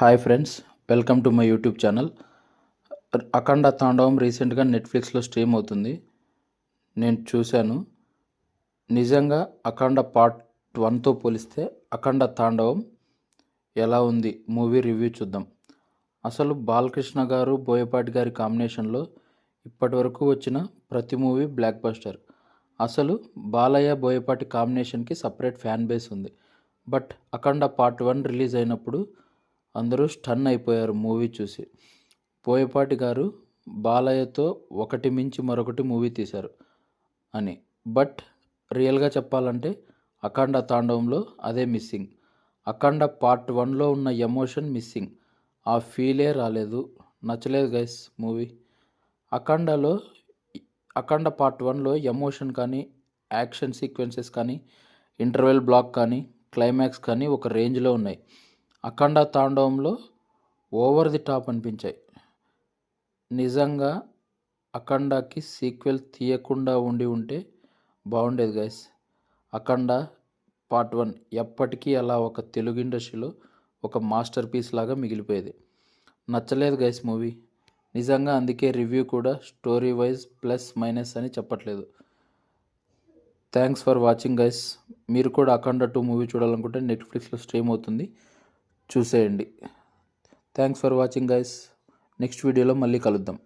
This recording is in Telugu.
Hi friends welcome to my YouTube channel. Akhanda Thandavam రీసెంట్గా నెట్ఫ్లిక్స్లో స్ట్రీమ్ అవుతుంది. నేను చూశాను. నిజంగా అఖండ పార్ట్ వన్తో పోలిస్తే అఖండ తాండవం ఎలా ఉంది? మూవీ రివ్యూ చూద్దాం. అసలు బాలకృష్ణ గారు బోయపాటి గారి కాంబినేషన్లో ఇప్పటివరకు వచ్చిన ప్రతి మూవీ బ్లాక్ బస్టర్. అసలు బాలయ్య బోయపాటి కాంబినేషన్కి సపరేట్ ఫ్యాన్ బేస్ ఉంది. But Akhanda part one release అయినప్పుడు అందరూ స్టన్ అయిపోయారు మూవీ చూసి. పోయపాటి గారు బాలయ్యతో ఒకటి మించి మరొకటి మూవీ తీశారు అని. బట్ రియల్గా చెప్పాలంటే అఖండ తాండవంలో అదే మిస్సింగ్. అఖండ పార్ట్ వన్లో ఉన్న ఎమోషన్ మిస్సింగ్. ఆ ఫీలే రాలేదు. నచ్చలేదు గైస్ మూవీ. అఖండలో అఖండ పార్ట్ వన్లో ఎమోషన్ కానీ యాక్షన్ సీక్వెన్సెస్ కానీ ఇంటర్వెల్ బ్లాక్ కానీ క్లైమాక్స్ కానీ ఒక రేంజ్లో ఉన్నాయి. అఖండ తాండవంలో ఓవర్ ది టాప్ అనిపించాయి. నిజంగా అఖండకి సీక్వెల్ తీయకుండా ఉండి ఉంటే బాగుండేది గైస్ అఖండ పార్ట్ వన్ ఎప్పటికీ అలా ఒక తెలుగు ఇండస్ట్రీలో ఒక మాస్టర్ పీస్ లాగా మిగిలిపోయేది. నచ్చలేదు గైస్ మూవీ నిజంగా అందుకే రివ్యూ కూడా స్టోరీ వైజ్ ప్లస్ మైనస్ అని చెప్పట్లేదు. థ్యాంక్స్ ఫర్ వాచింగ్ గైస్ మీరు కూడా అఖండ టూ మూవీ చూడాలనుకుంటే నెట్ఫ్లిక్స్లో స్ట్రీమ్ అవుతుంది. చూసేయండి. Thanks for watching guys next వీడియోలో మళ్ళీ కలుద్దాం.